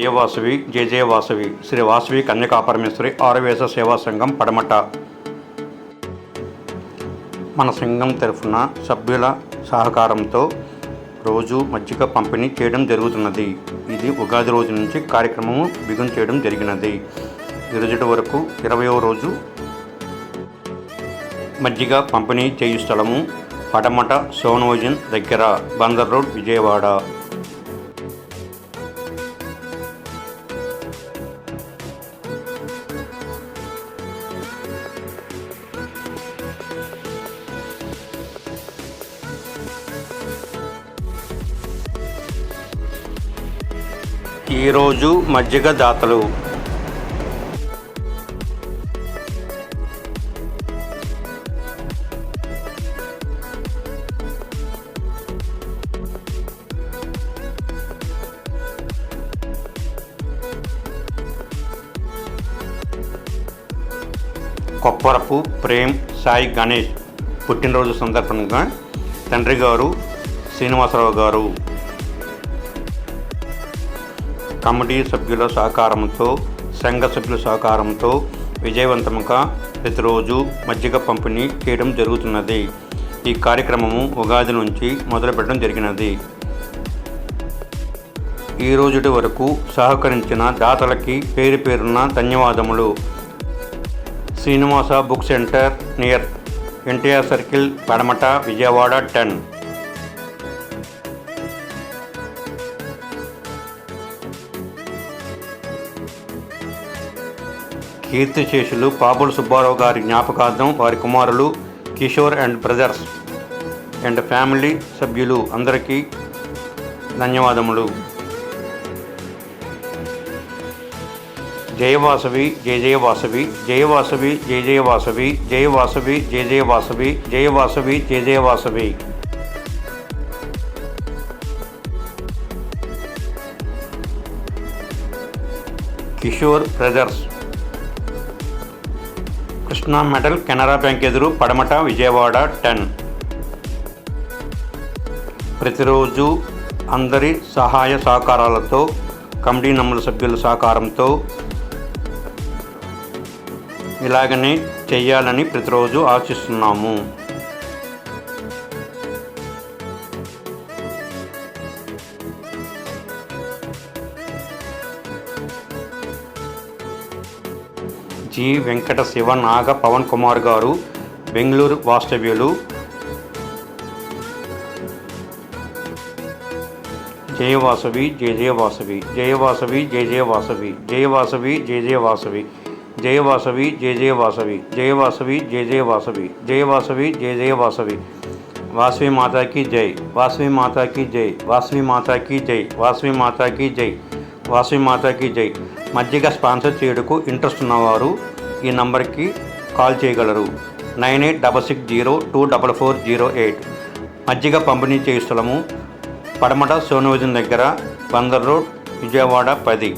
జయ వాసవి? జయ జయ వాసవి. శ్రీ వాసవి కన్యకాపరమేశ్వరి ఆరవేశ సేవా సంఘం పడమట. మన సంఘం తరఫున సభ్యుల సహకారంతో రోజు మజ్జిగ పంపిణీ చేయడం జరుగుతున్నది. ఇది ఉగాది రోజు నుంచి కార్యక్రమము బిగుం చేయడం జరిగినది. ఈరోజు వరకు ఇరవయో రోజు మజ్జిగ పంపిణీ చేయు స్థలము పడమట సోనోజన్ దగ్గర బందర్ రోడ్ విజయవాడ. ఈరోజు మజ్జిగ దాతలు. కొప్పరపు ప్రేమ్ సాయి గణేష్ పుట్టినరోజు సందర్భంగా తండ్రి గారు శ్రీనివాసరావు గారు. కమిటీ సభ్యుల సహకారంతో సంఘ సభ్యుల సహకారంతో విజయవంతంగా ప్రతిరోజు మజ్జిగ పంపిణీ చేయడం జరుగుతున్నది. ఈ కార్యక్రమము ఉగాది నుంచి మొదలుపెట్టడం జరిగినది. ఈ రోజుటి వరకు సహకరించిన దాతలకి పేరు పేరున ధన్యవాదములు. Srinivasa book center near NTR circle Padamata Vijayawada ten. కీర్తిశేషులు పాపుల సుబ్బారావు గారి జ్ఞాపకార్థం వారి కుమారులు Kishore and brothers and family సభ్యులు అందరికీ ధన్యవాదములు. జయవాసవి జయ జయవాసవి జయవాసవి జయ జయవాసవి జయవాసవి జయ జయవాసవి జయవాసవి జయ జయవాసవి Kishore brothers Krishna metal Canara bank ఎదురు పడమట విజయవాడ టెన్. ప్రతిరోజు అందరి సహాయ సహకారాలతో కమిటీ నమ్ముల సభ్యుల సహకారంతో ఇలాగనే చెయ్యాలని ప్రతిరోజు ఆశిస్తున్నాము. జి. వెంకట శివ నాగ పవన్ కుమార్ గారు బెంగళూరు వాస్తవ్యులు. జయవాసవి జయ జయవాసవి జయవాసవి జయ జయవాసవి జయవాసవి జయ జయవాసవి జయవాసవి జయ జయవాసవి జయవాసవి జయ జయవాసవి జయవాసవి జయ జయవాసవి వాసవి మాతాకి జై వాసవి మాతాకి జై వాసవి మాతాకి జై వాసవి మాతాకి జై. వాసవి మాతాకి జై. మజ్జిగ స్పాన్సర్ చేయుటకు ఇంట్రెస్ట్ ఉన్నవారు ఈ నంబర్కి కాల్ చేయగలరు. Nine eight double six zero two double four zero eight. మజ్జిగ పంపిణీ చేయ స్థలము పడమట సోనోజన్ దగ్గర బందర్ రోడ్ విజయవాడ పది.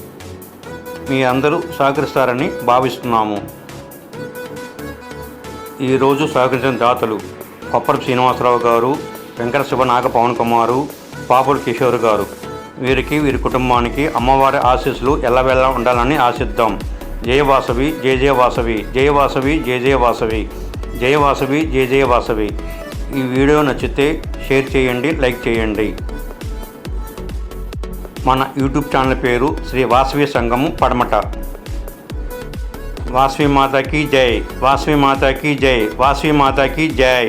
మీ అందరూ సహకరిస్తారని భావిస్తున్నాము. ఈరోజు సహకరించిన దాతలు కొప్పరం శ్రీనివాసరావు గారు వెంకట శుభనాగ పవన్ కుమారు పాపుల కిషోర్ గారు. వీరికి వీరి కుటుంబానికి అమ్మవారి ఆశీస్సులు ఎల్లవెల్లా ఉండాలని ఆశిద్దాం. జయవాసవి జయ జయ వాసవి జయవాసవి జయ జయ వాసవి జయవాసవి జయ జయ వాసవి. ఈ వీడియో నచ్చితే షేర్ చేయండి లైక్ చేయండి. మన యూట్యూబ్ ఛానల్ పేరు శ్రీ వాసవి సంఘము పడమట. వాసవి మాతాకి జై వాసవి మాతాకి జై వాసవి మాతాకి జై.